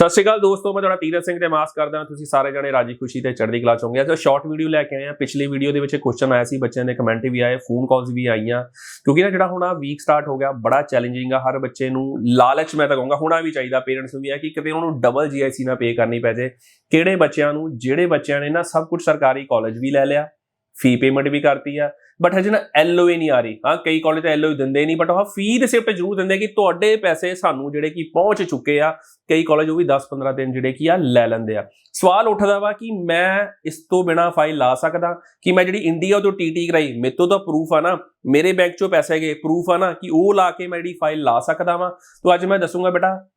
ਸਤਿ ਸ਼੍ਰੀ ਅਕਾਲ ਦੋਸਤੋ, ਮੈਂ ਤੁਹਾਡਾ ਤੀਰਥ ਸਿੰਘ ਤੇ ਮਾਸ ਕਰਦਾ ਤੁਸੀਂ ਸਾਰੇ ਜਣੇ ਰਾਜੀ ਖੁਸ਼ੀ ਤੇ ਚੜ੍ਹਦੀ ਕਲਾ ਚ ਹੋਵੋਗੇ। ਅੱਜ ਸ਼ਾਰਟ ਵੀਡੀਓ ਲੈ ਕੇ ਆਏ ਹਾਂ। ਪਿਛਲੀ ਵੀਡੀਓ ਦੇ ਵਿੱਚ ਕੁਐਸਚਨ ਆਇਆ ਸੀ, ਬੱਚਿਆਂ ਦੇ ਕਮੈਂਟ ਵੀ ਆਏ ਫੋਨ ਕਾਲਸ ਵੀ ਆਈਆਂ। ਕਿਉਂਕਿ ਨਾ ਜਿਹੜਾ ਹੁਣ ਆ ਵੀਕ ਸਟਾਰਟ ਹੋ ਗਿਆ, ਬੜਾ ਚੈਲੰਜਿੰਗ ਆ। ਹਰ ਬੱਚੇ ਨੂੰ ਲਾਲਚ ਮੈਂ ਤਾਂ ਕਹੂੰਗਾ, ਹੋਣਾ ਵੀ ਚਾਹੀਦਾ ਪੇਰੈਂਟਸ ਨੂੰ ਵੀ ਹੈ ਕਿ ਕਿਤੇ ਉਹਨਾਂ ਨੂੰ ਡਬਲ ਜੀਆਈਸੀ ਨਾ ਪੇ ਕਰਨੀ ਪੈ ਜੇ ਕਿਹੜੇ ਬੱਚਿਆਂ ਨੂੰ, ਜਿਹੜੇ ਬੱਚਿਆਂ ਨੇ ਨਾ ਸਭ ਕੁਝ ਸਰਕਾਰੀ ਕਾਲਜ ਵੀ ਲੈ ਲਿਆ। ਫੀ ਪੇਮੈਂਟ ਵੀ ਕਰਤੀ ਆ। ਬਟ ਹਜੇ ਨਾ ਐਲਓਏ ਨਹੀਂ ਆ ਰਹੀ। ਹਾਂ, ਕਈ ਕਾਲਜ ਤਾਂ ਐਲਓਏ ਦਿੰਦੇ ਨਹੀਂ ਬਟ ਉਹ ਫੀ ਰਿਸਿਪਟ ਜ਼ਰੂਰ ਦਿੰਦੇ ਕਿ ਤੁਹਾਡੇ ਪੈਸੇ ਸਾਨੂੰ ਜਿਹੜੇ ਕਿ ਪਹੁੰਚ ਚੁੱਕੇ ਆ, ਕਈ ਕਾਲਜ ਉਹ ਵੀ 10-15 ਦਿਨ ਜਿਹੜੇ ਕਿ ਆ ਲੈ ਲੈਂਦੇ ਆ। ਸਵਾਲ ਉੱਠਦਾ ਵਾ ਕਿ ਮੈਂ ਇਸ ਤੋਂ ਬਿਨਾ ਫਾਈਲ ਲਾ ਸਕਦਾ? ਕਿ ਮੈਂ ਜਿਹੜੀ ਇੰਡੀਆ ਤੋਂ ਟੀਟੀ ਕਰਾਈ, ਮੇਰੇ ਤੋਂ ਤਾਂ ਪ੍ਰੂਫ ਆ ਨਾ। ਮੇਰੇ ਬੈਂਕ ਚੋਂ ਪੈਸੇ ਗਏ ਪ੍ਰੂਫ ਆ ਨਾ ਕਿ ਉਹ ਲਾ ਕੇ ਮੈਂ ਜਿਹੜੀ ਫਾਈਲ ਲਾ ਸਕਦਾ ਵਾਂ। ਤਾਂ ਅੱਜ ਮੈਂ ਦੱਸੂਗਾ ਬੇਟਾ,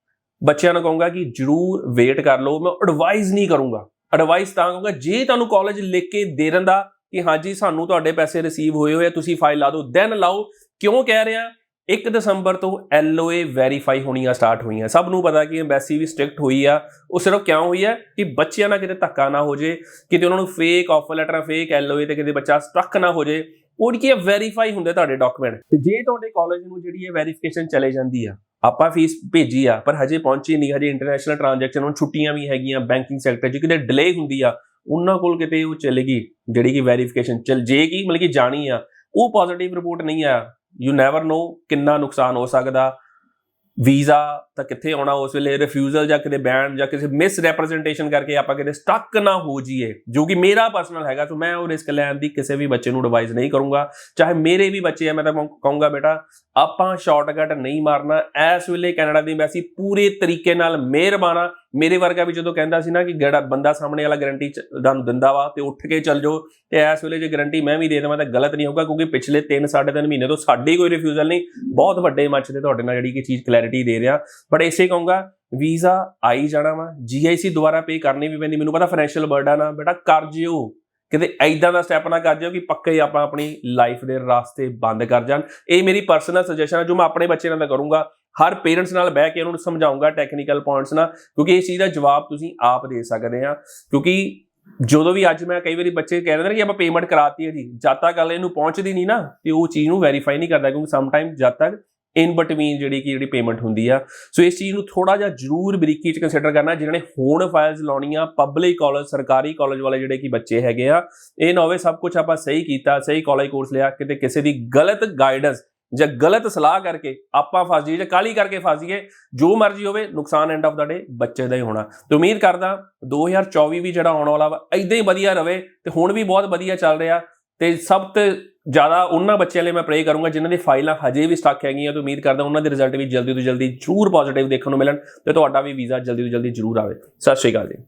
ਬੱਚਿਆਂ ਨੂੰ ਕਹੂੰਗਾ ਕਿ ਜਰੂਰ ਵੇਟ ਕਰ ਲਓ। ਮੈਂ ਐਡਵਾਈਸ ਨਹੀਂ ਕਰੂੰਗਾ। ਐਡਵਾਈਸ ਤਾਂ ਕਹੂੰਗਾ, ਜੇ ਤੁਹਾਨੂੰ ਕਾਲਜ ਲਿਖ ਕੇ ਦੇ ਦਿੰਦਾ ਕਿ ਹਾਂਜੀ ਸਾਨੂੰ ਤੁਹਾਡੇ ਪੈਸੇ ਰਿਸੀਵ ਹੋਏ ਹੋਏ ਆ, ਤੁਸੀਂ ਫਾਈਲ ਲਾ ਦਿਓ। ਦੈਨ ਲਾਓ, ਕਿਉਂ ਕਹਿ ਰਿਹਾ? 1 ਦਸੰਬਰ ਤੋਂ ਐਲਓਏ ਵੈਰੀਫਾਈ ਹੋਣੀਆਂ ਸਟਾਰਟ ਹੋਈਆਂ। ਸਭ ਨੂੰ ਪਤਾ ਕਿ ਐਮਬੈਸੀ ਵੀ ਸਟ੍ਰਿਕਟ ਹੋਈ ਆ। ਉਹ ਸਿਰਫ ਕਿਉਂ ਹੋਈ ਹੈ ਕਿ ਬੱਚਿਆਂ ਨਾਲ ਕਿਤੇ ਧੱਕਾ ਨਾ ਹੋ ਜੇ, ਕਿਤੇ ਉਹਨਾਂ ਨੂੰ fake offer letter fake LOA ਤੇ ਕਿਤੇ ਬੱਚਾ ਸਟਕ ਨਾ ਹੋ ਜੇ। ਉਹ ਕੀ ਵੈਰੀਫਾਈ ਹੁੰਦੇ ਤੁਹਾਡੇ ਡਾਕੂਮੈਂਟ ਤੇ ਜੇ ਤੁਹਾਡੇ ਕਾਲਜ ਨੂੰ ਜਿਹੜੀ ਇਹ ਵੈਰੀਫਿਕੇਸ਼ਨ ਚਲੇ ਜਾਂਦੀ ਆ, ਆਪਾਂ ਫੀਸ ਭੇਜੀ ਆ, ਪਰ ਹਜੇ ਪਹੁੰਚੀ ਨਹੀਂ। ਹਜੇ ਇੰਟਰਨੈਸ਼ਨਲ ਟ੍ਰਾਂਜੈਕਸ਼ਨ ਹੁਣ ਛੁੱਟੀਆਂ ਵੀ ਹੈਗੀਆਂ ਬੈਂਕਿੰਗ ਸੈਕਟਰ 'ਚ ਕਿਤੇ ਡਿਲੇ ਹੁੰਦੀ ਆ ਉਹਨਾਂ ਕੋਲ ਕਿਤੇ ਉਹ ਚਲੇਗੀ, ਜਿਹੜੀ ਕਿ ਵੈਰੀਫਿਕੇਸ਼ਨ ਚਲ ਜੇਗੀ ਮਤਲਬ ਕਿ ਜਾਣੀ ਆ, ਉਹ ਪੋਜ਼ਿਟਿਵ ਰਿਪੋਰਟ ਨਹੀਂ ਆਇਆ। ਯੂ ਨੈਵਰ ਨੋ ਕਿੰਨਾ ਨੁਕਸਾਨ ਹੋ ਸਕਦਾ। ਵੀਜ਼ਾ ਤਾਂ ਕਿੱਥੇ ਆਉਣਾ ਉਸ ਵੇਲੇ ਰਿਫਿਊਜ਼ਲ ਜਾਂ ਕਿਤੇ ਬੈਨ ਜਾਂ ਕਿਸੇ ਮਿਸ ਰੈਪਰੈਜ਼ੈਂਟੇਸ਼ਨ ਕਰਕੇ ਆਪਾਂ ਕਿਤੇ ਸਟਕ ਨਾ ਹੋ ਜਾਈਏ, ਜੋ ਕਿ ਮੇਰਾ ਪਰਸਨਲ ਹੈਗਾ ਸੋ ਮੈਂ ਉਹ ਰਿਸਕ ਲੈਣ ਦੀ ਕਿਸੇ ਵੀ ਬੱਚੇ ਨੂੰ ਐਡਵਾਈਸ ਨਹੀਂ ਕਰੂੰਗਾ। ਚਾਹੇ ਮੇਰੇ ਵੀ ਬੱਚੇ ਆ, ਮੈਂ ਤਾਂ ਕਹੂੰਗਾ, ਬੇਟਾ, ਆਪਾਂ ਸ਼ਾਰਟਕਟ ਨਹੀਂ ਮਾਰਨਾ। ਇਸ ਵੇਲੇ ਕੈਨੇਡਾ ਦੀ ਐਮਬੈਸੀ ਪੂਰੇ ਤਰੀਕੇ ਨਾਲ ਮਿਹਰਬਾਨਾ ਮੇਰੇ ਵਰਗਾ ਵੀ ਜਦੋਂ ਕਹਿੰਦਾ ਸੀ ਨਾ ਕਿ ਜਿਹੜਾ ਬੰਦਾ ਸਾਹਮਣੇ ਵਾਲਾ ਗਾਰੰਟੀ ਤੁਹਾਨੂੰ ਦਿੰਦਾ ਵਾ, ਤੇ ਉੱਠ ਕੇ ਚੱਲ ਜਾਓ, ਤੇ ਇਸ ਵੇਲੇ ਜੇ ਗਾਰੰਟੀ ਮੈਂ ਵੀ ਦੇ ਦੇਵਾਂ ਤਾਂ ਗਲਤ ਨਹੀਂ ਹੋਊਗਾ, ਕਿਉਂਕਿ ਪਿਛਲੇ 3 3.5 ਮਹੀਨੇ ਤੋਂ ਸਾਡੀ ਕੋਈ ਰਿਫਿਊਜ਼ਲ ਨਹੀਂ, ਬਹੁਤ ਵੱਡੇ ਮੱਚ 'ਤੇ ਤੁਹਾਡੇ ਨਾਲ ਜਿਹੜੀ ਕਿ ਚੀਜ਼ ਕਲੈਰਿਟੀ ਦੇ ਰਿਹਾ। ਬਟ ਇਸੇ ਕਹੂੰਗਾ, ਵੀਜ਼ਾ ਆਈ ਜਾਣਾ ਵਾ ਜੀਆਈਸੀ ਦੁਬਾਰਾ ਪੇ ਕਰਨੀ ਵੀ ਪੈਂਦੀ, ਮੈਨੂੰ ਪਤਾ ਫਾਈਨੈਂਸ਼ੀਅਲ ਬਰਡਨ ਆ, ਬੇਟਾ ਕਰ ਜਿਓ। ਕਿਤੇ ਐਦਾਂ ਦਾ ਸਟੈਪ ਨਾ ਕਰ ਜਿਓ ਕਿ ਪੱਕੇ ਆਪਾਂ ਆਪਣੀ ਲਾਈਫ ਦੇ ਰਾਸਤੇ ਬੰਦ ਕਰ ਜਾਣ। ਇਹ ਮੇਰੀ ਪਰਸਨਲ ਸੁਜੈਸ਼ਨ ਹੈ ਜੋ ਮੈਂ ਆਪਣੇ ਬੱਚੇ ਨਾਲ ਕਰੂੰਗਾ ਹਰ ਪੇਰੈਂਟਸ ਨਾਲ ਬਹਿ ਕੇ ਉਹਨਾਂ ਨੂੰ ਸਮਝਾਉਂਗਾ ਟੈਕਨੀਕਲ ਪੁਆਇੰਟਸ ਨਾਲ, ਕਿਉਂਕਿ ਇਸ ਚੀਜ਼ ਦਾ ਜਵਾਬ ਤੁਸੀਂ ਆਪ ਦੇ ਸਕਦੇ ਆ। ਕਿਉਂਕਿ ਜਦੋਂ ਵੀ ਅੱਜ ਮੈਂ ਕਈ ਵਾਰੀ ਬੱਚੇ ਕਹਿ ਦਿੰਦੇ ਨੇ ਕਿ ਆਪਾਂ ਪੇਮੈਂਟ ਕਰਾਤੀ ਹੈ ਜੀ, ਜਦ ਤੱਕ ਗੱਲ ਇਹਨੂੰ ਪਹੁੰਚਦੀ ਨਹੀਂ ਨਾ, ਤੇ ਉਹ ਚੀਜ਼ ਨੂੰ ਵੈਰੀਫਾਈ ਨਹੀਂ ਕਰਦਾ, ਕਿਉਂਕਿ ਸਮ ਟਾਈਮ ਜਦ ਤੱਕ ਇਨ ਬਿਟਵੀਨ ਜਿਹੜੀ ਕਿ ਜਿਹੜੀ ਪੇਮੈਂਟ ਹੁੰਦੀ ਆ। ਸੋ ਇਸ ਚੀਜ਼ ਨੂੰ ਥੋੜਾ ਜਿਹਾ ਜ਼ਰੂਰ ਬਰੀਕੀ ਚ ਕੰਸੀਡਰ ਕਰਨਾ, ਜਿਨ੍ਹਾਂ ਨੇ ਹੋਣ ਫਾਈਲਸ ਲਾਉਣੀਆਂ ਪਬਲਿਕ ਕਾਲਜ ਸਰਕਾਰੀ ਕਾਲਜ ਵਾਲੇ ਜਿਹੜੇ ਕਿ ਬੱਚੇ ਹੈਗੇ ਆ, ਇਹ ਨਾ ਹੋਵੇ ਸਭ ਕੁਝ ਆਪਾਂ ਸਹੀ ਕੀਤਾ, ਸਹੀ ਕਾਲਜ ਕੋਰਸ ਲਿਆ, ਕਿਤੇ ਕਿਸੇ ਦੀ ਗਲਤ ਗਾਈਡੈਂਸ ਜਾਂ ਗਲਤ ਸਲਾਹ ਕਰਕੇ ਆਪਾਂ ਫਸ ਜਾਈਏ ਜਾਂ ਕਾਲੀ ਕਰਕੇ ਫਸ ਜਾਈਏ, ਜੋ ਮਰਜ਼ੀ ਹੋਵੇ, ਨੁਕਸਾਨ ਐਂਡ ਆਫ ਦਾ ਡੇ ਬੱਚੇ ਦਾ ਹੀ ਹੋਣਾ। ਤੇ ਉਮੀਦ ਕਰਦਾ 2024 ਵੀ ਜਿਹੜਾ ਆਉਣ ਵਾਲਾ ਵਾ ਇਦਾਂ ਹੀ ਵਧੀਆ ਰਵੇ ਤੇ ਹੁਣ ਵੀ ਬਹੁਤ ਵਧੀਆ ਚੱਲ ਰਿਹਾ। ਤੇ ਸਭ ਤੋਂ ਜ਼ਿਆਦਾ ਉਹਨਾਂ ਬੱਚਿਆਂ ਲਈ ਮੈਂ ਪ੍ਰੇ ਕਰੂੰਗਾ ਜਿਨ੍ਹਾਂ ਦੀ ਫਾਈਲਾਂ ਹਜੇ ਵੀ ਸਟਕ ਹੈਗੀਆਂ ਤੇ ਉਮੀਦ ਕਰਦਾ ਉਹਨਾਂ ਦੇ ਰਿਜ਼ਲਟ ਵੀ ਜਲਦੀ ਤੋਂ ਜਲਦੀ ਜ਼ਰੂਰ ਪੋਜ਼ਿਟਿਵ ਦੇਖਣ ਨੂੰ ਮਿਲਣ ਤੇ ਤੁਹਾਡਾ ਵੀ ਵੀਜ਼ਾ ਜਲਦੀ ਤੋਂ ਜਲਦੀ ਜ਼ਰੂਰ ਆਵੇ। ਸਤਿ ਸ਼੍ਰੀ ਅਕਾਲ ਜੀ।